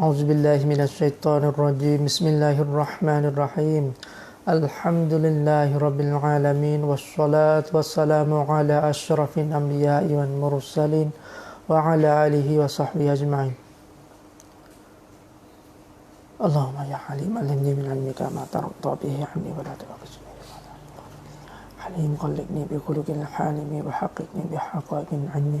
أعوذ بالله من الشيطان الرجيم. بسم الله الرحمن الرحيم. الحمد لله رب العالمين والصلاة والسلام على أشرف الأنبياء والمرسلين وعلى آله وصحبه أجمعين. اللهم يا حليم علمني من علمك ما ترضى به عني ولا لا حليم خلقني بخلق الحالم وحققني بحقائق عني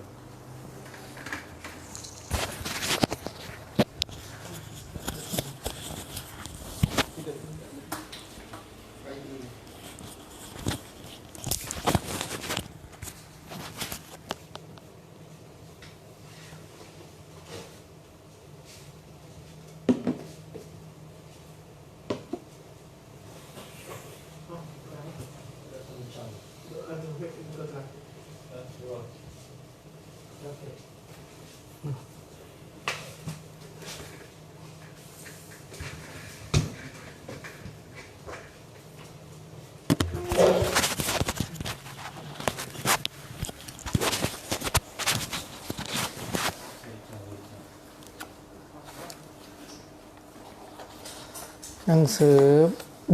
หนังสือ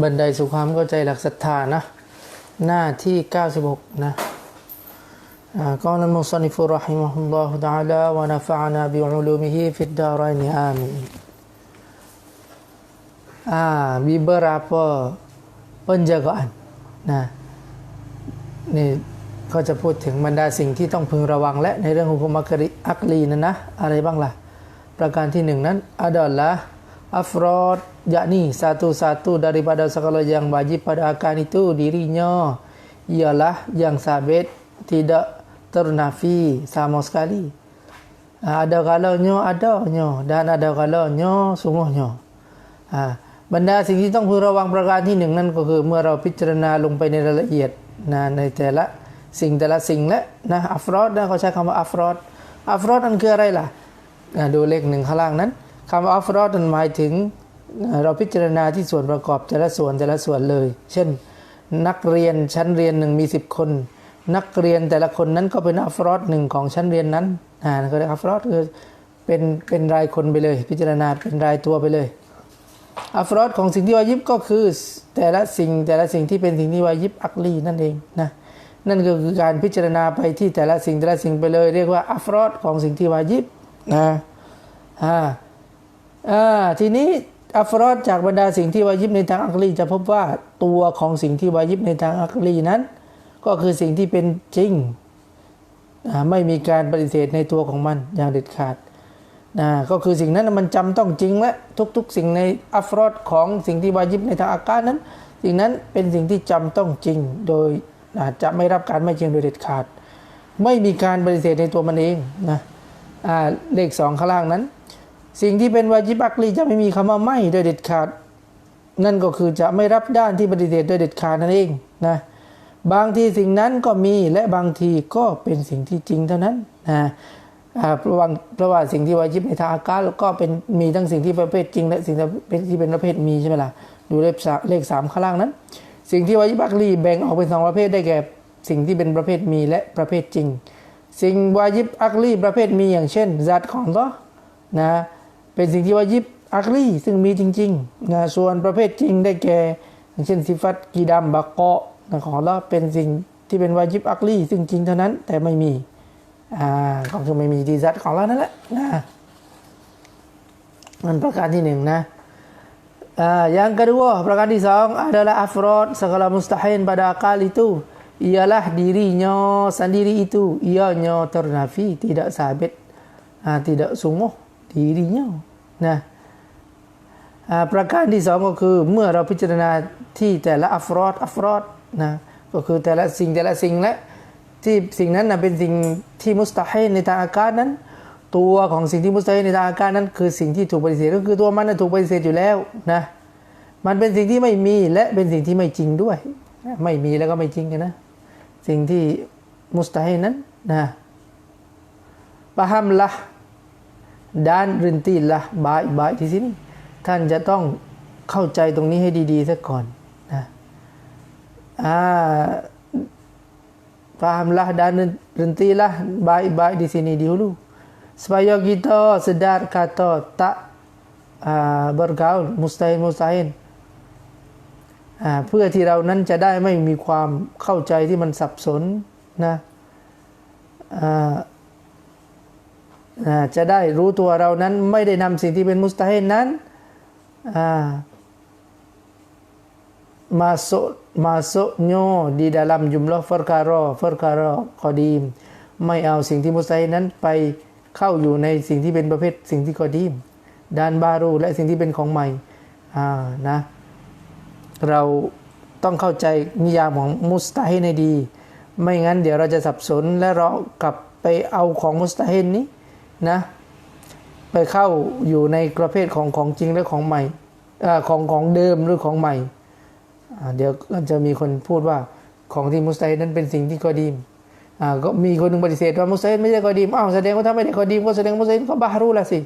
บันไดสู่ความเข้าใจหลักศรัทธานะ หน้าที่ 96 นะกล่ามุสลิฟุรหิมะฮุลลอฮุตะลาวะนฟะนาบิอุลูมิฮิฟิดดารายนอามีอ่า มีเบอร์ราปอ penjagaan นะนี่ก็จะพูดถึงบรรดาสิ่งที่ต้องพึงระวังและในเรื่องของกุมอักลีนะนะ อะไรบ้างล่ะ ประการที่หนึ่งนั้นอดอลละ afrod yakni satu-satu daripada segala yang wajib pada akan itu dirinya ialah yang sabit tidak ternafi sama sekali ada kalanya adanya dan ada kalanya sungguhnya อ่าบรรดาสิ่งที่ต้องพึงระวังประการที่หนึ่งนั่นก็คือเมื่อเราพิจารณาลงไปในรายละเอียดนะในแต่ละสิ่งแต่ละสิ่งและนะอัฟรอดนะเขาใช้คำว่าอัฟรอดอัฟรอดนั่นคืออะไรล่ะอ่าดูเลขหนึ่งข้างล่างนั้น คำว่าอัฟรอดนั้นหมายถึงเราพิจารณาที่ส่วนประกอบแต่ละส่วนแต่ละส่วนเลย เช่น นักเรียนชั้นเรียนหนึ่งมีสิบคน นักเรียนแต่ละคนนั้นก็เป็นอัฟรอดหนึ่งของชั้นเรียนนั้นอ่าก็เรียกอัฟรอดคือเป็นเป็นรายคนไปเลย พิจารณาเป็นรายตัวไปเลยอัฟรอดของสิ่งที่วายิบก็คือแต่ละสิ่งแต่ละสิ่งที่เป็นสิ่งที่วายิบอักลีนั่นเองนะนั่นก็คือการพิจารณาไปที่แต่ละสิ่งแต่ละสิ่งไปเลย เรียกว่าอัฟรอดของสิ่งที่วายิบนะอ่า อ่าทีนี้อัฟรอดจากบรรดาสิ่งที่วายิบในทางอักลีจะพบว่าตัวของสิ่งที่วายิบในทางอักลีนั้น ก็คือสิ่งที่เป็นจริงไม่มีการปฏิเสธในตัวของมันอย่างเด็ดขาดนะก็คือสิ่งนั้นมันจำต้องจริงและทุกๆ สิ่งในอัฟรอดของสิ่งที่วายิบในทางอาการนั้น สิ่งนั้นเป็นสิ่งที่จำต้องจริง โดยจะไม่รับการไม่จริงโดยเด็ดขาด ไม่มีการปฏิเสธในตัวมันเองนะเลขสองข้างล่างนั้น สิ่งที่เป็นวาจิบักลีจะไม่มีคำว่าไม่โดยเด็ดขาด นั่นก็คือจะไม่รับด้านที่ปฏิเสธโดยเด็ดขาดนั่นเองนะบางทีสิ่งนั้นก็มีและบางทีก็เป็นสิ่งที่จริงเท่านั้นนะเพราะว่าเพราะว่าสิ่งที่วาจิบในทางอากาศก็เป็นมีทั้งสิ่งที่ประเภทจริง และสิ่งที่เป็นประเภทมีใช่ไหมล่ะดูเลขเลขสามข้างล่างนั้น สิ่งที่วาจิบักลีแบ่งออกเป็นสองประเภทได้แก่สิ่งที่เป็นประเภทมีและประเภทจริง สิ่งวาจิบอักลีประเภทมีอย่างเช่นจัดของก็นะ เป็นสิ่งที่วาจิบอักลีซึ่งมีจริงๆนะส่วนประเภทจริงได้แก่อย่างเช่นสิฟัตกีดัมบักเกาะนะของเราเป็นสิ่งที่เป็นวาจิบอักลีซึ่งจริงเท่านั้นแต่ไม่มีอ่าก็คือไม่มีดีซัตของเรานั่นแหละนะมันประการที่หนึ่งนะอ่า yang kedua ประการที่สอง adalah afrod segala mustahil pada akal itu ialah dirinya sendiri itu ianya ternafi tidak sabit ah, tidak sungguh dirinya นะประการที่สองก็คือเมื่อเราพิจารณาที่แต่ละอัฟรอดอัฟรอดนะก็คือแต่ละสิ่งแต่ละสิ่งและที่สิ่งนั้นนะเป็นสิ่งที่มุสตาฮิในทางอาการนั้น ตัวของสิ่งที่มุสตาฮิในทางอาการนั้น คือสิ่งที่ถูกปฏิเสธก็คือตัวมันนะถูกปฏิเสธอยู่แล้วนะมันเป็นสิ่งที่ไม่มีและเป็นสิ่งที่ไม่จริงด้วย ไม่มีแล้วก็ไม่จริงนะสิ่งที่มุสตาฮินั้นนะป ด้านรินตีละบายบายที่สินท่านจะต้องเข้าใจตรงนี้ให้ดีๆซะก่อนนะอ่า Fahamlah dan rentilah baik-baik di sini dulu supaya kita sedar kata tak uh, bergaul mustahil-mustahil เพื่อที่เรานั้นจะได้ไม่มีความเข้าใจที่มันสับสนนะอ่า จะได้รู้ตัวเรานั้นไม่ได้นำสิ่งที่เป็นมุสตาฮินนั้นอ่า masuk masuknya di dalam jumlah perkara perkara qadim ไม่เอาสิ่งที่มุสตาฮินนั้นไปเข้าอยู่ในสิ่งที่เป็นประเภทสิ่งที่กอดีมดานบารูและสิ่งที่เป็นของใหม่นะเราต้องเข้าใจนิยามของมุสตาฮินให้ดี ไม่งั้นเดี๋ยวเราจะสับสนและเรากลับไปเอาของมุสตาฮินนี้ นะไปเข้าอยู่ในประเภทของของจริงและของใหม่อของของเดิมหรือของใหม่ เดี๋ยวจะมีคนพูดว่าของที่มุสตนั้นเป็นสิ่งที่กอดีมก็มีคนหนึ่งปฏิเสธว่ามุสตาฮินไม่ใช่กอดีมอ้าวแสดงว่าถ้าไม่ได้กอดีมก็แสดงมุสตาฮินก็บาฮารุละสิ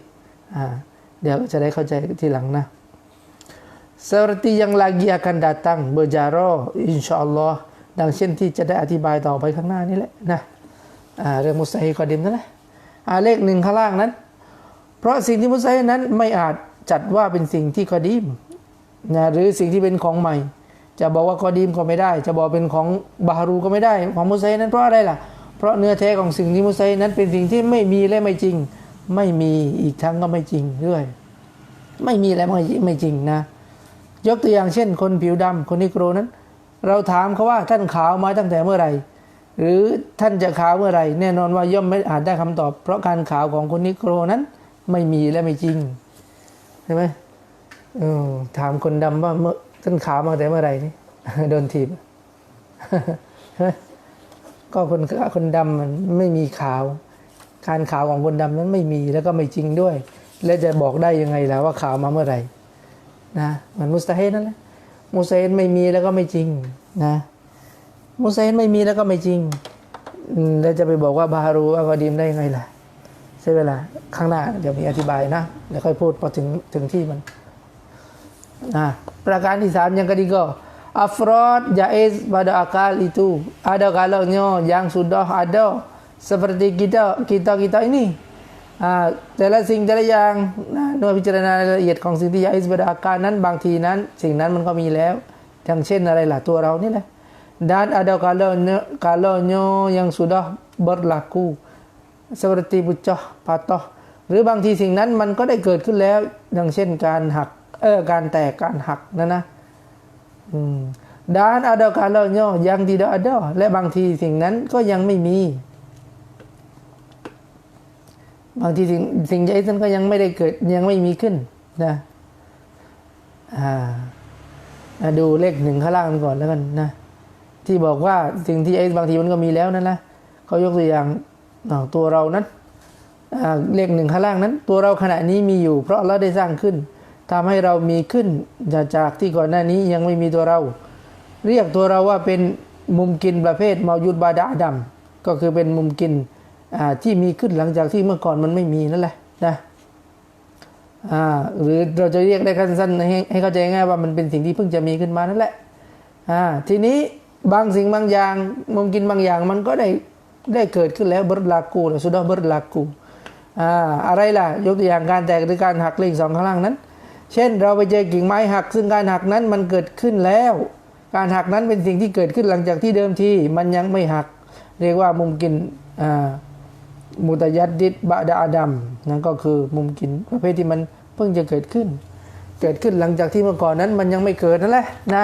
เดี๋ยวจะได้เข้าใจทีหลังนะ seperti yang lagi akan datang berjaro insyaallah ดังเช่นที่จะได้อธิบายต่อไปข้างหน้านี่แหละนะเรื่องมุสตาฮินกอดีมนั่นแหละ อาเลขหนึ่งข้างล่างนั้น เพราะสิ่งที่มุสตาฮินนั้นไม่อาจจัดว่าเป็นสิ่งที่กอดีมนะหรือสิ่งที่เป็นของใหม่ จะบอกว่ากอดีมก็ไม่ได้ จะบอกเป็นของบาฮารูก็ไม่ได้ของมุสลิมนั้นเพราะอะไรล่ะ เพราะเนื้อแท้ของสิ่งที่มุสลิมนั้นเป็นสิ่งที่ไม่มีและไม่จริง ไม่มีอีกทั้งก็ไม่จริงด้วยไม่มีและไม่ไม่จริงนะ ยกตัวอย่างเช่น คนผิวดำคนนิโกรนั้น เราถามเขาว่าท่านขาวมาตั้งแต่เมื่อไหร่ หรือท่านจะขาวเมื่อไรแน่นอนว่าย่อมไม่อาจได้คำตอบ เพราะการขาวของคนนิโกรนั้นไม่มีและไม่จริงใช่ไหมถามคนดำว่าเมื่อท่านขาวมาแต่เมื่อไรนี่โดนถีบก็คนคนดำมันไม่มีขาว การขาวของคนดำนั้นไม่มีแล้วก็ไม่จริงด้วย แล้วจะบอกได้ยังไงล่ะว่าขาวมาเมื่อไหร่นะเหมันมุสตาฮินนั่นแหละมุสตาฮินไม่มีแล้วก็ไม่จริงนะ มุสตาฮินไม่มีแล้วก็ไม่จริงแล้วจะไปบอกว่าบาฮารูอัลกอดีมได้ยังไงล่ะใช่เวลาข้างหน้าเดี๋ยวมีอธิบายนะเดี๋ยวค่อยพูดพอถึงถึงที่มัน Nah, perkara di saham yang ketiga, afrod jaiz pada akal itu ada kalanya yang sudah ada seperti kita kita kita ini. แต่ละสิ่งแต่ละอย่างนะเมื่อพิจารณาละเอียดของสิ่งที่ยาอิสบดอาการนั้นบางทีนั้น สิ่งนั้นมันก็มีแล้วอย่างเช่นอะไรล่ะตัวเรานี่แหละ dan ada kalanya kalanya yang sudah berlaku seperti pucah patah หรือบางทีสิ่งนั้นมันก็ได้เกิดขึ้นแล้วอย่างเช่นการหักเออการแตกการหักนะนะอืมดานอาดากาลเนาะยังดีดาดาและบางทีสิ่งนั้นก็ยังไม่มี บางทีสิ่งสิ่งใหญ่นั้นก็ยังไม่ได้เกิดยังไม่มีขึ้นนะอ่าดูเลขหนึ่งข้างล่างก่อนแล้วกันนะ ที่บอกว่าสิ่งที่ไอ้บางทีมันก็มีแล้วนั่นนะเขายกตัวอย่างตัวเรานั้นเลขหนึ่งข้างล่างนั้น ตัวเราขณะนี้มีอยู่ เพราะเราได้สร้างขึ้นทำให้เรามีขึ้นจากจากที่ก่อนหน้านี้ยังไม่มีตัวเรา เรียกตัวเราว่าเป็นมุมกินประเภทมายุดบาดาดำก็คือเป็นมุมกินที่มีขึ้นหลังจากที่เมื่อก่อนมันไม่มีนั่นแหละนะหรือเราจะเรียกได้สั้นๆให้เข้าใจง่ายว่ามันเป็นสิ่งที่เพิ่งจะมีขึ้นมานั่นแหละทีนี้ บางสิ่งบางอย่างมุมกินบางอย่างมันก็ได้ได้เกิดขึ้นแล้วบรลากูสุดาบรลากูอะไรล่ะ ยกตัวอย่างการแตกหรือการหักเลขสองข้างล่างนั้น เช่น เราไปเจอกิ่งไม้หัก ซึ่งการหักนั้นมันเกิดขึ้นแล้ว การหักนั้นเป็นสิ่งที่เกิดขึ้นหลังจากที่เดิมทีมันยังไม่หัก เรียกว่ามุมกินมุตยัดดิดบะดาอดัมนั่นก็คือมุมกินประเภทที่มันเพิ่งจะเกิดขึ้น เกิดขึ้นหลังจากที่เมื่อก่อนนั้นมันยังไม่เกิดนั่นแหละนะ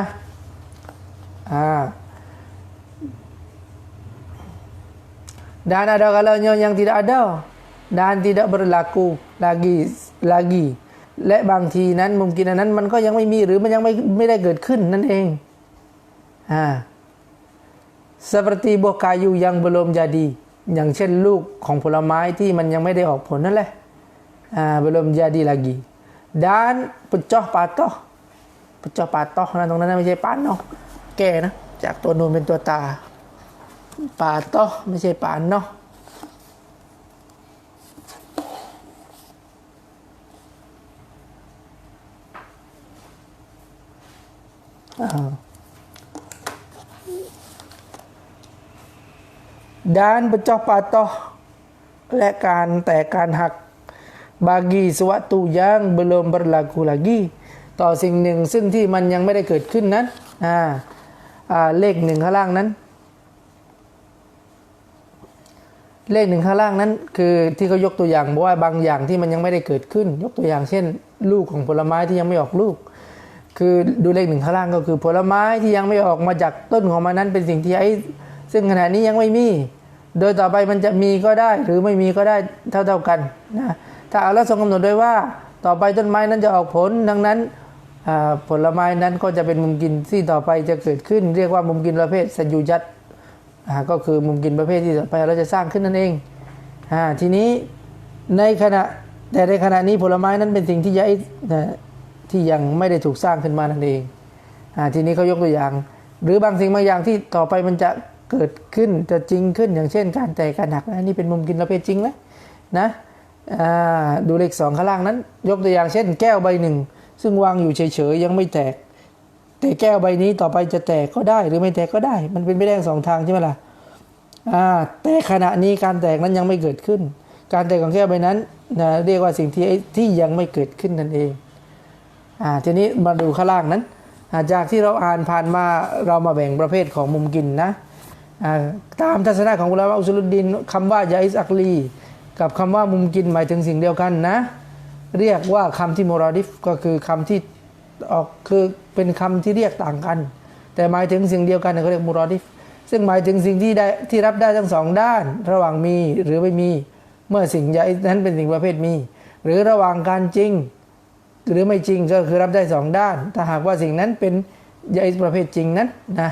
อ่า dan ada kalanya yang tidak ada dan tidak berlaku lagi lagi และบางทีนั้นมุมกินอันนั้น มันก็ยังไม่มีหรือมันยังไม่ไม่ได้เกิดขึ้นนั่นเองอ่า seperti buah kayu yang belum jadi อย่างเช่นลูกของผลไม้ที่มันยังไม่ได้ออกผลนั่นแหละอ่า belum jadi lagi dan pecah patah pecah patah นะตรงนั้นไม่ใช่ปานเนาะแก่นะจากตัวนูนเป็นตัวตา ป่าต้อไม่ใช่ป่าเนาะอ่า dan pecah patah และการแต่การหัก bagi suatu yang belum berlaku lagi ต่อสิ่งหนึ่งซึ่งที่มันยังไม่ได้เกิดขึ้นนั้นอ่าเลขหนึ่งข้างล่างนั้น เลขหนึ่งข้างล่างนั้น คือที่เขายกตัวอย่างบอกว่าบางอย่างที่มันยังไม่ได้เกิดขึ้น ยกตัวอย่างเช่น ลูกของผลไม้ที่ยังไม่ออกลูก คือดูเลขหนึ่งข้างล่างก็คือผลไม้ที่ยังไม่ออกมาจากต้นของมันนั้นเป็นสิ่งที่ไอ้ซึ่งขณะนี้ยังไม่มี โดยต่อไปมันจะมีก็ได้หรือไม่มีก็ได้เท่าๆกันนะถ้าอัลลอฮ์ทรงกำหนดไว้ว่า ต่อไปต้นไม้นั้นจะออกผลดังนั้นผลไม้นั้นก็จะเป็นมุมกินที่ต่อไปจะเกิดขึ้น เรียกว่ามุมกินประเภทสัญญูยัต ก็คือมุมกินประเภทที่ต่อไปเราจะสร้างขึ้นนั่นเองอทีนี้ในขณะแต่ในขณะนี้ผลไม้นั้นเป็นสิ่งที่ยที่ยังไม่ได้ถูกสร้างขึ้นมานั่นเองอทีนี้เขายกตัวอย่าง หรือบางสิ่งบางอย่างที่ต่อไปมันจะเกิดขึ้นจะจริงขึ้นอย่างเช่น การแตกการหักนะนี่เป็นมุมกินประเภทจริงแล้วนะดูเลขสองข้างล่างนั้น ยกตัวอย่างเช่น แก้วใบหนึ่ง ซึ่งวางอยู่เฉยๆยังไม่แตก แต่แก้วใบนี้ต่อไปจะแตกก็ได้หรือไม่แตกก็ได้ มันเป็นไปได้สองทางใช่ไหมล่ะอ่าแต่ขณะนี้การแตกนั้นยังไม่เกิดขึ้น การแตกของแก้วใบนั้นนะเรียกว่าสิ่งที่ที่ยังไม่เกิดขึ้นนั่นเองอ่าทีนี้มาดูข้างล่างนั้นาจากที่เราอ่านผ่านมาเรามาแบ่งประเภทของมุมกินนะตามทัศนะของอุลามะอุสลุดดินคำว่ายาอิสอักลี กับคำว่ามุมกินหมายถึงสิ่งเดียวกันนะ เรียกว่าคำที่มรอดิฟก็คือคำที่ ออกคือเป็นคำที่เรียกต่างกัน แต่หมายถึงสิ่งเดียวกันเขาเรียกมุรอดิฟซึ่งหมายถึงสิ่งที่ได้ที่รับได้ทั้งสองด้าน ระหว่างมีหรือไม่มี เมื่อสิ่งใดนั้นเป็นสิ่งประเภทมี หรือระหว่างการจริง หรือไม่จริงก็คือรับได้สองด้าน ถ้าหากว่าสิ่งนั้นเป็นยาอิสประเภทจริงนั้นนะ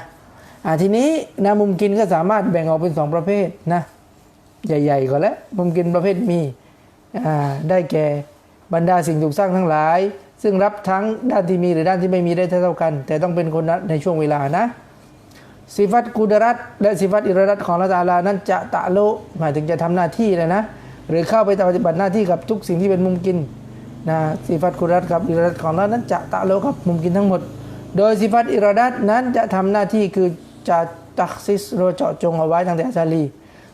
ทีนี้นะมุมกินก็สามารถแบ่งออกเป็นสองประเภทนะใหญ่ๆก็แล้วมุมกินประเภทมีได้แก่ บรรดาสิ่งถูกสร้างทั้งหลาย ซึ่งรับทั้งด้านที่มีหรือด้านที่ไม่มีได้เท่ากัน แต่ต้องเป็นคนนั้นในช่วงเวลานะสิฟัตกุดรัตและสิฟัตอิรรัตของละตาลานั้นจะตะโลหมายถึงจะทำหน้าที่เลยนะ หรือเข้าไปปฏิบัติหน้าที่กับทุกสิ่งที่เป็นมุมกินนะสิฟัตกุดรัตกับอิรรัตของเรานั้นจะตะโลกับมุมกินทั้งหมด โดยสิฟัตอิรรัตนั้นจะทำหน้าที่คือจะตักซิสโรเจาะจงเอาไว้ตั้งแต่อาจารี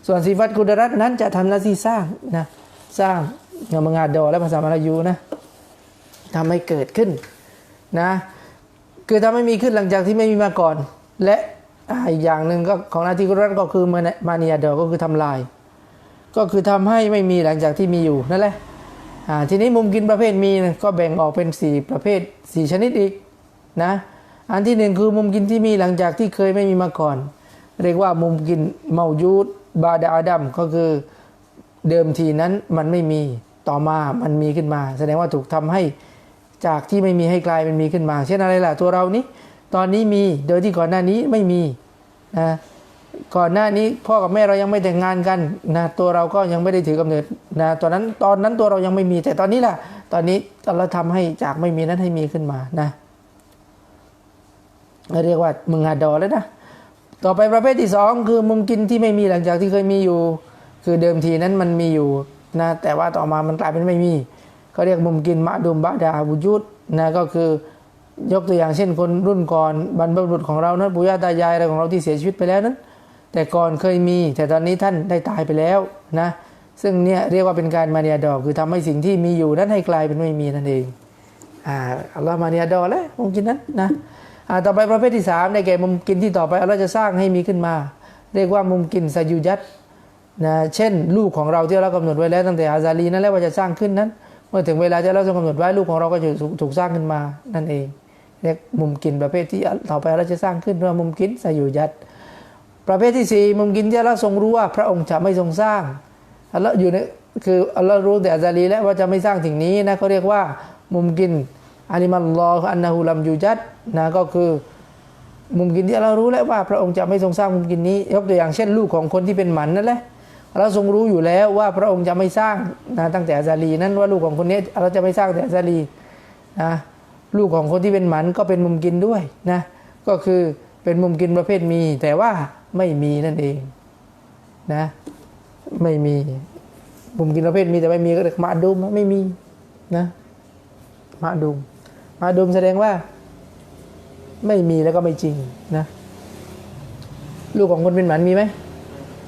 ส่วนสิฟัตกุดรัตนั้นจะทำหน้าที่สร้างนะสร้าง เงามงาดอและภาษามลายูนะทำให้เกิดขึ้นนะคือทำให้มีขึ้นหลังจากที่ไม่มีมาก่อน และอีกอย่างหนึ่งก็ของหน้าที่กุรัตก็คือมาเนียดอก็คือทำลาย ก็คือทำให้ไม่มีหลังจากที่มีอยู่นั่นแหละทีนี้มุมกินประเภทมีก็แบ่งออกเป็น 4 ประเภท 4 ชนิดอีกนะอันที่หนึ่งคือมุมกินที่มีหลังจากที่เคยไม่มีมาก่อน เรียกว่ามุมกินเมายูดบาดาดัมก็คือเดิมทีนั้นมันไม่มี ต่อมามันมีขึ้นมา แสดงว่าถูกทำให้จากที่ไม่มีให้กลายเป็นมีขึ้นมา เช่นอะไรล่ะตัวเรานี้ ตอนนี้มีโดยที่ก่อนหน้านี้ไม่มีนะก่อนหน้านี้พ่อกับแม่เรายังไม่แต่งงานกันนะตัวเราก็ยังไม่ได้ถือกำเนิดนะตอนนั้นตอนนั้นตัวเรายังไม่มี แต่ตอนนี้ล่ะ ตอนนี้เราทำให้จากไม่มีนั้นให้มีขึ้นมานะเรียกว่ามึงอาดอแล้วนะต่อไปประเภทที่สองคือมุมกินที่ไม่มีหลังจากที่เคยมีอยู่ คือเดิมทีนั้นมันมีอยู่ นะแต่ว่าต่อมามันกลายเป็นไม่มีเขาเรียกมุมกินมะดุมบะดาบุยุดนะก็คือยกตัวอย่างเช่นคนรุ่นก่อนบรรพบุรุษของเรานั้นปู่ย่าตายายอะไรของเราที่เสียชีวิตไปแล้วนั้น แต่ก่อนเคยมี แต่ตอนนี้ท่านได้ตายไปแล้วนะซึ่งเนี่ยเรียกว่าเป็นการมาเนียดอกคือทำให้สิ่งที่มีอยู่นั้นให้กลายเป็นไม่มีนั่นเองอ่าอัลลอฮ์มาเนียดอแล้วมุมกินนั้นนะอ่าต่อไปประเภทที่สามในแก่มุมกินที่ต่อไปอัลลอฮ์จะสร้างให้มีขึ้นมา เรียกว่ามุมกินซายุยัต นะเช่น ลูกของเราที่เรากำหนดไว้แล้วตั้งแต่อาซาลีนั่นแหละว่าจะสร้างขึ้นนั้น เมื่อถึงเวลาที่เราจะกำหนดไว้ลูกของเราก็จะถูกสร้างขึ้นมานั่นเองเรียกมุมกินประเภทที่ต่อไปเราจะสร้างขึ้นว่ามุมกินสายุยัตประเภทที่สี่มุมกินที่เราทรงรู้ว่าพระองค์จะไม่ทรงสร้างอัลลอฮ์อยู่ในคืออัลลอฮ์รู้แต่อาซาลีแล้วว่าจะไม่สร้างสิ่งนี้นะเขาเรียกว่ามุมกินอาลิมัลลอฮ์อันนะฮูลัมยูยัตนะก็คือมุมกินที่เรารู้แล้วว่าพระองค์จะไม่ทรงสร้างมุมกินนี้ ยกตัวอย่างเช่น ลูกของคนที่เป็นหมันนั่นแหละ เราทรงรู้อยู่แล้วว่าพระองค์จะไม่สร้างนะตั้งแต่อาซาลี นั้นว่าลูกของคนนี้เราจะไม่สร้างแต่อาซาลีนะลูกของคนที่เป็นหมันก็เป็นมุมกินด้วยนะก็คือเป็นมุมกินประเภทมี แต่ว่าไม่มีนั่นเองนะไม่มีมุมกินประเภทมีแต่ไม่มีก็เรียกมาดุมไม่มีนะมาดุมมาดุมแสดงว่า ไม่มีแล้วก็ไม่จริงนะลูกของคนเป็นหมันมีไหม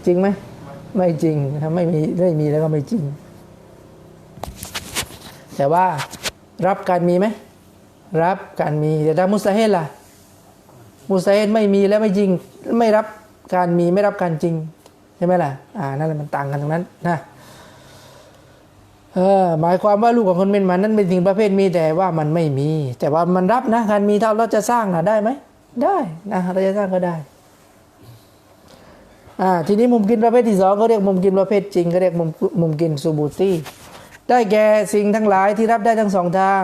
จริงไหม ไม่จริงนะครับไม่มีไม่มีแล้วก็ไม่จริง แต่ว่ารับการมีไหมรับการมีแต่ถ้ามุสาเฮดล่ะ มุสาเฮดไม่มีและไม่จริง ไม่รับการมีไม่รับการจริงใช่ไหมล่ะอ่านั่นแหละมันต่างกันตรงนั้นนะเออหมายความว่าลูกของคนเป็นมันนั้นเป็นสิ่งประเภทมีแต่ว่ามันไม่มี แต่ว่ามันรับนะการมีถ้าเราจะสร้างอะได้ไหมได้นะเราจะสร้างก็ได้ อ่าทีนี้มุมกินประเภทที่สองเขาเรียกมุมกินประเภทจริงเขาเรียกมุมมุมกินซูบูตี้ได้แก่สิ่งทั้งหลายที่รับได้ทั้งสองทาง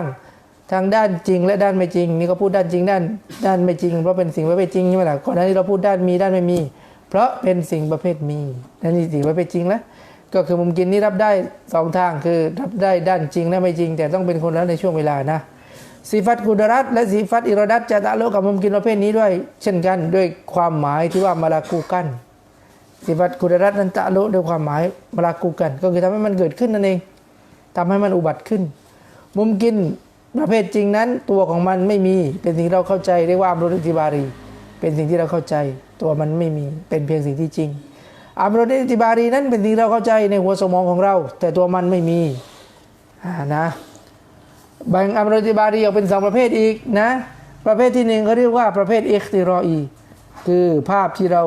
ทางด้านจริงและด้านไม่จริง นี่ก็พูดด้านจริงด้านด้านไม่จริง เพราะเป็นสิ่งประเภทจริงใช่ไหมล่ะก่อนหน้านี้เราพูดด้านมีด้านไม่มี เพราะเป็นสิ่งประเภทมีนั่นนี่สิ่งประเภทจริงแล้วก็คือมุมกินนี่รับได้สองทางคือรับได้ด้านจริงและไม่จริง แต่ต้องเป็นคนแล้วในช่วงเวลานะสีฟัตกุดรัตและสีฟัตอิรดัตจะตะโลกับมุมกินประเภทนี้ด้วย เช่นกันด้วยความหมายที่ว่ามาลากูกัน สิฟัตกุดรัตนันตะลุด้วยความหมายมาลากูกัน ก็คือทำให้มันเกิดขึ้นนั่นเองทำให้มันอุบัติขึ้น มุมกินประเภทจริงนั้น ตัวของมันไม่มีเป็นสิ่งที่เราเข้าใจเรียกว่าอัมรุติบารี เป็นสิ่งที่เราเข้าใจ ตัวมันไม่มีเป็นเพียงสิ่งที่จริงอัมรุติบารีนั้นเป็นสิ่งที่เราเข้าใจในหัวสมองของเรา แต่ตัวมันไม่มีนะแบ่งอัมรุติบารีออกเป็นสองประเภทอีกนะประเภทที่หนึ่งเขาเรียกว่าประเภทเอิคติรออีคือภาพที่เรา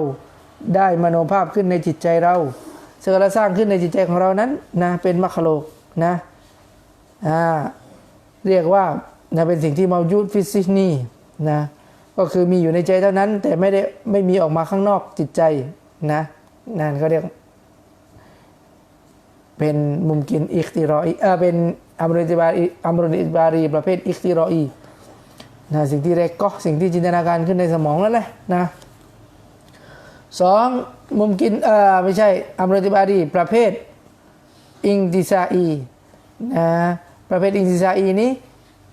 ได้มโนภาพขึ้นในจิตใจเราซึ่งเราสร้างขึ้นในจิตใจของเรานั้นนะเป็นมัคคโลกนะอ่าเรียกว่านะเป็นสิ่งที่มายุดฟิสิกนีนะก็คือมีอยู่ในใจเท่านั้น แต่ไม่ได้ไม่มีออกมาข้างนอกจิตใจนะนั่นเขาเรียก เป็นมุมกินอิคติรออีเออเป็นอัมรุติบารีอัมรุติบารีประเภทอิคติรออีนะสิ่งที่เรกก็สิ่งที่จินตนาการขึ้นในสมองนั่นแหละนะ สองมุมกินเออไม่ใช่อัมรติบารีประเภทอิงดิซาอีนะประเภทอิงดิซาอีนี้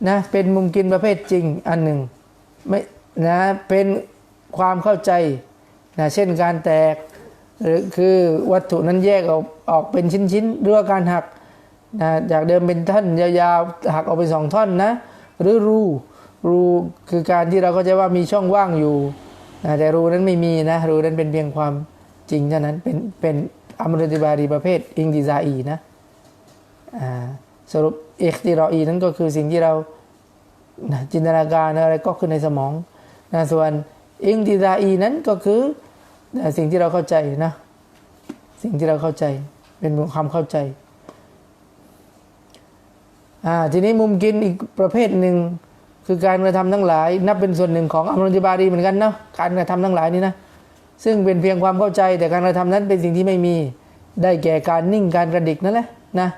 นะเป็นมุมกินประเภทจริงอันหนึ่งไม่นะเป็นความเข้าใจนะเช่นการแตกหรือคือวัตถุนั้นแยกออกออกเป็นชิ้นๆหรือว่าการหักนะจากเดิมเป็นท่อนยาวๆหักออกเป็นสองท่อนนะหรือรูรูคือการที่เราก็จะว่ามีช่องว่างอยู่ แต่รูนั้นไม่มีนะ รูนั้นเป็นเพียงความจริงเท่านั้น เป็นเป็นอัมรุติบารีประเภทอิงดิซาอีนะสรุปเอกติรออีนั้นก็คือสิ่งที่เราจินตนาการอะไรก็ขึ้นในสมองนะส่วนอิงดิซาอีนั้นก็คือสิ่งที่เราเข้าใจนะ สิ่งที่เราเข้าใจ เป็นความเข้าใจ ทีนี้มุมกินอีกประเภทหนึ่ง คือการกระทำทั้งหลาย นับเป็นส่วนหนึ่งของอมรุติบารีเหมือนกันเนาะการกระทำทั้งหลายนี่นะซึ่งเป็นเพียงความเข้าใจแต่การกระทำนั้นเป็นสิ่งที่ไม่มีได้แก่การนิ่งการกระดิกนั่นแหละนะ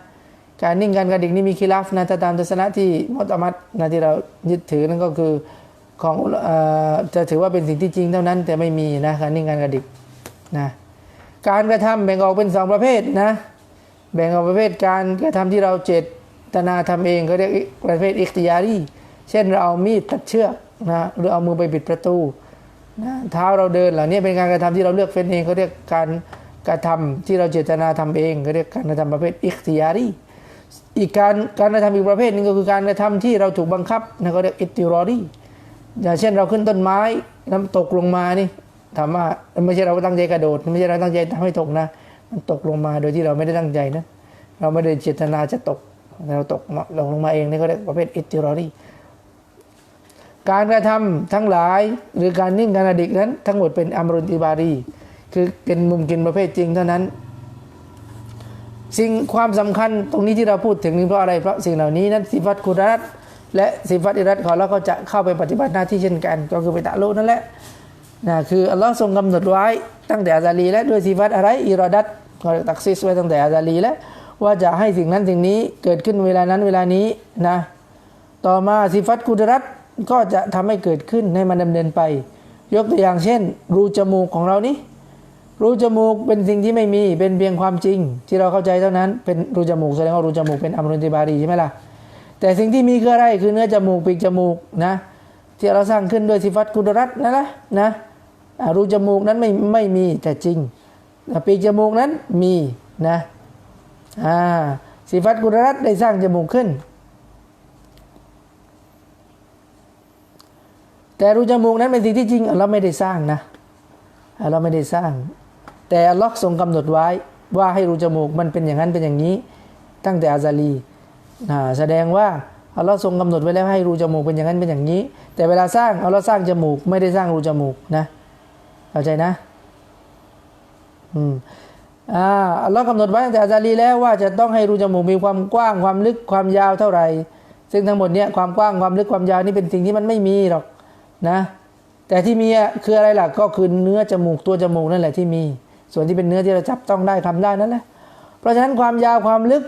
การนิ่งการกระดิกนี่มีคิลาฟนะถ้าตามทัศนะที่มุตมัดนะที่เรายึดถือนั่นก็คือของอจะถือว่าเป็นสิ่งที่จริงเท่านั้น แต่ไม่มีนะการนิ่งการกระดิกนะการกระทำแบ่งออกเป็นสองประเภทนะแบ่งออกประเภทการกระทำที่เราเจตนาทำเองเขาเรียกประเภทอิคติยารี เช่นเราเอามีดตัดเชือกนะหรือเอามือไปปิดประตูนะเท้าเราเดินเหล่านี้เป็นการกระทำที่เราเลือกเฟ้นเองเขาเรียกการกระทำที่เราเจตนาทำเองเขาเรียกการกระทำประเภทอิคติยารีอีกการการกระทำอีกประเภทหนึงก็คือการกระทำที่เราถูกบังคับนะเขาเรียกอิติรอรีอย่างเช่นเราขึ้นต้นไม้น้ำตกลงมานี่ถามว่าไม่ใช่เราตั้งใจกระโดด ไม่ใช่เราตั้งใจทำให้ตกนะ มันตกลงมาโดยที่เราไม่ได้ตั้งใจนะเราไม่ได้เจตนาจะตกเราตกลงลงมาเองนี่เขาเรียกประเภทอิติรอรี การกระทำทั้งหลายหรือการนิ่งการอดิกนั้น ทั้งหมดเป็นอัมรุติบารี คือเป็นมุมกินประเภทจริงเท่านั้น สิ่งความสำคัญตรงนี้ที่เราพูดถึงนี่เพราะอะไร เพราะสิ่งเหล่านี้นั้นสิฟัตกุรัตและสิฟัตอิรัตของเราก็จะเข้าไปปฏิบัติหน้าที่เช่นกัน ก็คือไปตะลุนั่นแหละนะคืออัลลอฮ์ทรงกำหนดไว้ตั้งแต่อาซาลี และด้วยสิฟัตอะไรอิรอดัตก็ตักซิสไว้ตั้งแต่อาซาลีแล้วว่าจะให้สิ่งนั้นสิ่งนี้เกิดขึ้นเวลานั้นเวลานี้นะต่อมาสิฟัตกุดรัต ก็จะทำให้เกิดขึ้นให้มันดำเนินไป ยกตัวอย่างเช่น รูจมูกของเรานี่รูจมูกเป็นสิ่งที่ไม่มีเป็นเพียงความจริง ที่เราเข้าใจเท่านั้นเป็นรูจมูกแสดงว่ารูจมูกเป็นอมรุนติบารีใช่ไหมล่ะแต่สิ่งที่มีคืออะไรคือเนื้อจมูกปีกจมูกนะที่เราสร้างขึ้นด้วยสิฟัตกุดรัตนั่นแหละนะรูจมูกนั้นไม่ไม่มีแต่จริงปีกจมูกนั้นมีนะอ่าสิฟัตกุดรัตได้สร้างจมูกขึ้น แต่รูจมูกนั้นเป็นสิ่งที่จริงเราไม่ได้สร้างนะเราไม่ได้สร้าง แต่ลลอฮ์ทรงกำหนดไว้ว่าให้รูจมูกมันเป็นอย่างนั้นเป็นอย่างนี้ ตั้งแต่อาซาลีนะแสดงว่าอัลลอฮ์ทรงกำหนดไว้แล้วให้รูจมูกเป็นอย่างนั้นเป็นอย่างนี้ แต่เวลาสร้างอัลลอฮ์สร้างจมูกไม่ได้สร้างรูจมูกนะเข้าใจนะอืมอ่าอัลลอฮ์กำหนดไว้ตั้งแต่อาซาลีแล้วว่าจะต้องให้รูจมูกมีความกว้างความลึกความยาวเท่าไหร่ ซึ่งทั้งหมดเนี้ยความกว้างความลึกความยาวนี่เป็นสิ่งที่มันไม่มีหรอก นะแต่ที่มีคืออะไรล่ะก็คือเนื้อจมูกตัวจมูกนั่นแหละที่มี ส่วนที่เป็นเนื้อที่เราจับต้องได้ทำได้นั่นแหละเพราะฉะนั้นความยาวความลึก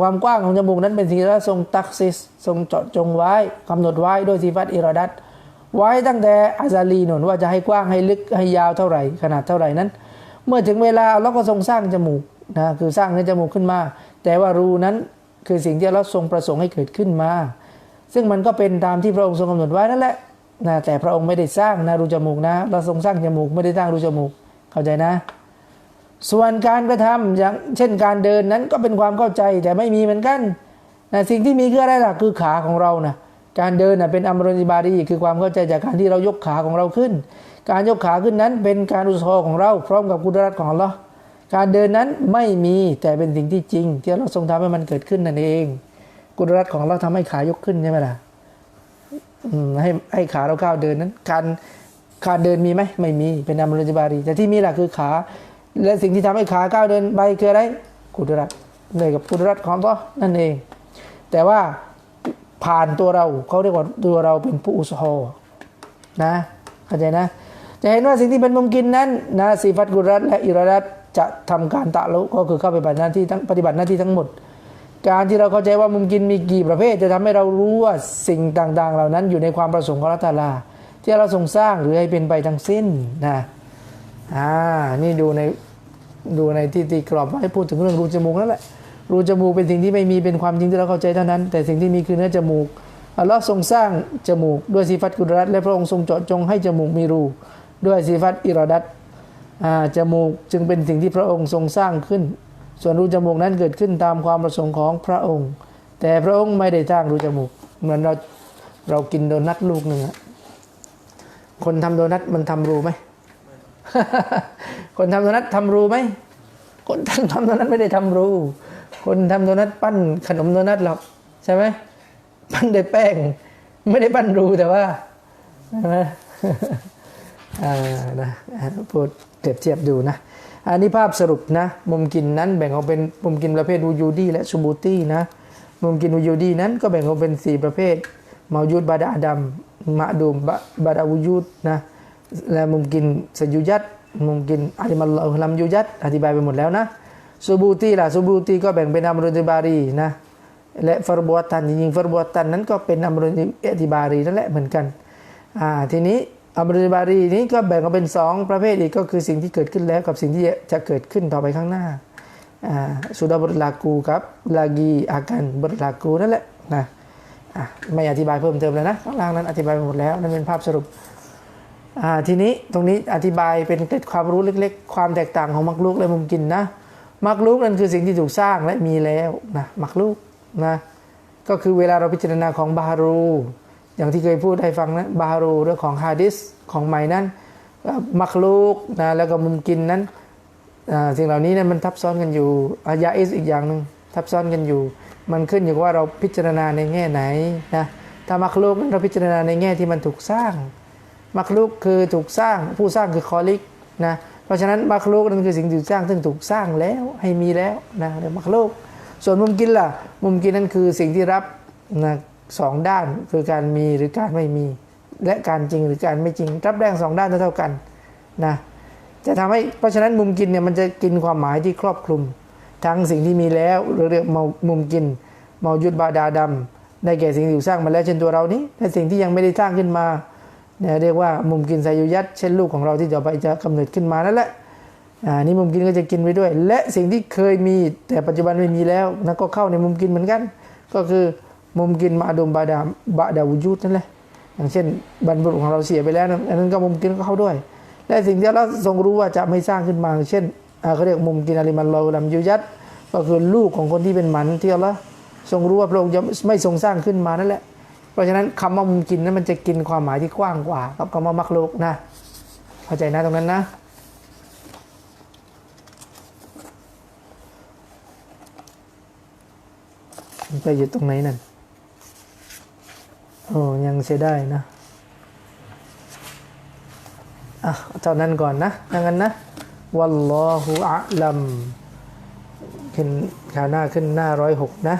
ความกว้างของจมูกนั้นเป็นสิ่งที่เราทรงตักซิสทรงเจาะจงไว้กำหนดไว้โดยสีฟัตอิรอดัตไว้ตั้งแต่อาซาลีนนว่าจะให้กว้างให้ลึกให้ยาวเท่าไหร่ ขนาดเท่าไหร่นั้น เมื่อถึงเวลาเราก็ทรงสร้างจมูกนะคือสร้างเนื้อจมูกขึ้นมา แต่ว่ารูนั้นคือสิ่งที่เราทรงประสงค์ให้เกิดขึ้นมา ซึ่งมันก็เป็นตามที่พระองค์ทรงกำหนดไว้นั่นแหละนะแต่พระองค์ไม่ได้สร้างนะรูจมูกนะ เราทรงสร้างจมูกไม่ได้สร้างรูจมูกเข้าใจนะ ส่วนการกระทำอย่างเช่นการเดินนั้นก็เป็นความเข้าใจแต่ไม่มีเหมือนกันนะสิ่งที่มีคืออะไรล่ะคือขาของเรานะการเดินนะเป็นอัมรนิบารีคือความเข้าใจจากการที่เรายกขาของเราขึ้น การยกขาขึ้นนั้นเป็นการอุสโฮของเรา พร้อมกับกุดรัตของเราการเดินนั้นไม่มีแต่เป็นสิ่งที่จริง ที่เราทรงทำให้มันเกิดขึ้นนั่นเอง กุดรัตของเราทำให้ขายกขึ้นใช่ไหมล่ะให้ให้ขาเราก้าวเดินนั้น การการเดินมีไหมไม่มีเป็นอัมรุนิบารี แต่ที่มีล่ะคือขา และสิ่งที่ทำให้ขาก้าวเดินไปคืออะไรกุดรัตเลยกับกุดรัตของเรานั่นเอง แต่ว่าผ่านตัวเราเขาเรียกว่าตัวเราเป็นผู้อุสโฮนะเข้าใจนะ จะเห็นว่าสิ่งที่เป็นมุมกินนั้นนะสีฟัตกุรัตและอิรดัตจะทำการตะลุก็คือเข้าไปปฏิบัติหน้าที่ทั้งปฏิบัติหน้าที่ทั้งหมด การที่เราเข้าใจว่ามุมกินมีกี่ประเภท จะทำให้เรารู้ว่าสิ่งต่างๆ เหล่านั้นอยู่ในความประสงค์ของรัตลา ที่เราทรงสร้างหรือให้เป็นไปทั้งสิ้นนะอ่านี่ดูในดูในที่ตีกรอบให้พูดถึงเรื่องรูจมูกนั่นแหละรูจมูกเป็นสิ่งที่ไม่มีเป็นความจริงที่เราเข้าใจเท่านั้น แต่สิ่งที่มีคือเนื้อจมูกอัลลอฮ์ทรงสร้างจมูกด้วยสีฟัตกุดรัตและพระองค์ทรงเจาะจงให้จมูกมีรู ด้วยสีฟัตอิรอดัตจมูกจึงเป็นสิ่งที่พระองค์ทรงสร้างขึ้น ส่วนรูจมูกนั้นเกิดขึ้นตามความประสงค์ของพระองค์ แต่พระองค์ไม่ได้สร้างรูจมูกเหมือนเราเรากินโดนัทลูกหนึ่งอะคนทำโดนัทมันทำรูไหมคนทำโดนัททำรูไหมคนทำทำโดนัทไม่ได้ทำรู คนทำโดนัทปั้นขนมโดนัทหรอกใช่ไหมปั้นด้วยแป้ง ไม่ได้ปั้นรูแต่ว่าใช่ไหมอ่านะพูดเปรียบเทียบดูนะ อันนี้ภาพสรุปนะมุมกินนั้นแบ่งออกเป็นมุมกินประเภทวูยูดีและชูบูตี้นะมุมกินวูยูดีนั้นก็แบ่งออกเป็นสี่ประเภทมายุดบาดาดัมมะดูมบบาดาวูยุดนะและมุมกินสยุยัดมุมกินอาลิมัลลอฮุลัมยุยัดอธิบายไปหมดแล้วนะซูบูตีล่ะซูบูตีก็แบ่งเป็นอัมรุนิบารีนะและฟรบวตันจริงๆฟรบวตันนั้นก็เป็นอัมรุนิเอติบารีนั่นแหละเหมือนกันอ่าทีนี้ อัมรุนิบารีนี้ก็แบ่งออกเป็นสองประเภทอีกก็คือสิ่งที่เกิดขึ้นแล้วกับสิ่งที่จะเกิดขึ้นต่อไปข้างหน้าสุดาบรลากูครับลากีอาการบรลากูนั่นแหละนะไม่อธิบายเพิ่มเติมเลยนะข้างล่างนั้นอธิบายไปหมดแล้วนั่นเป็นภาพสรุปทีนี้ตรงนี้อธิบายเป็นเกร็ดความรู้เล็กๆ ความแตกต่างของมักลุกและมุมกินนะมักลุกนั่นคือสิ่งที่ถูกสร้างและมีแล้วนะมักลุกนะก็คือเวลาเราพิจารณาของบาฮารู อย่างที่เคยพูดให้ฟังนะบาฮารูเรื่องของฮะดิษของใหม่นั้นมักลุกนะแล้วก็มุมกินนั้นสิ่งเหล่านี้นี่ยมันทับซ้อนกันอยู่อายะอิสอีกอย่างหนึ่งทับซ้อนกันอยู่ มันขึ้นอยู่ว่าเราพิจารณาในแง่ไหนนะถ้ามักลุกนั้นเราพิจารณาในแง่ที่มันถูกสร้าง มักลุกคือถูกสร้างผู้สร้างคือคอลิกนะเพราะฉะนั้นมักลุกนั่นคือสิ่งที่ถูกสร้างซึ่งถูกสร้างแล้วให้มีแล้วนะเรียกมักลุกส่วนมุมกินล่ะมุมกินนั่นคือสิ่งที่รับนะ สองด้านคือการมีหรือการไม่มี และการจริงหรือการไม่จริง รับแรงสองด้านเท่ากันนะจะทำให้เพราะฉะนั้นมุมกินเนี่ยมันจะกินความหมายที่ครอบคลุม ทั้งสิ่งที่มีแล้วหรือเรียกมุมกินมายุดบาดาดำได้แก่สิ่งที่ถูกสร้างมาแล้วเช่นตัวเรานี้และสิ่งที่ยังไม่ได้สร้างขึ้นมาเนี่ยเรียกว่ามุมกินไซยุยัดเช่นลูกของเราที่จะไปจะกำเนิดขึ้นมานั่นแหละอ่านี่มุมกินก็จะกินไปด้วย และสิ่งที่เคยมีแต่ปัจจุบันไม่มีแล้วนั่นก็เข้าในมุมกินเหมือนกัน ก็คือ มุมกินมาดมบาดาบาดาวุยุดนั่นแหละอย่างเช่น บรรพบุรุษของเราเสียไปแล้วอันนั้นก็มุมกินก็เข้าด้วย และสิ่งที่เราทรงรู้ว่าจะไม่สร้างขึ้นมา เช่นเขาเรียกมุมกินอาลิมันลอลัมยุยัดก็คือลูกของคนที่เป็นหมันที่เราทรงรู้ว่าพระองค์จะไม่ทรงสร้างขึ้นมานั่นแหละ เพราะฉะนั้นคำว่ามุมกินนั้นมันจะกินความหมายที่กว้างกว่ากับคำว่ามักลุกนะเข้าใจนะตรงนั้นนะมันไปอยู่ตรงไหนนั่น โอ้ยังใช้ได้นะอะเท่านั้นก่อนนะดังนั้นนะวัลลอฮุอะลัมขึ้นข่าวหน้าขึ้นหน้าร้อยหกนะ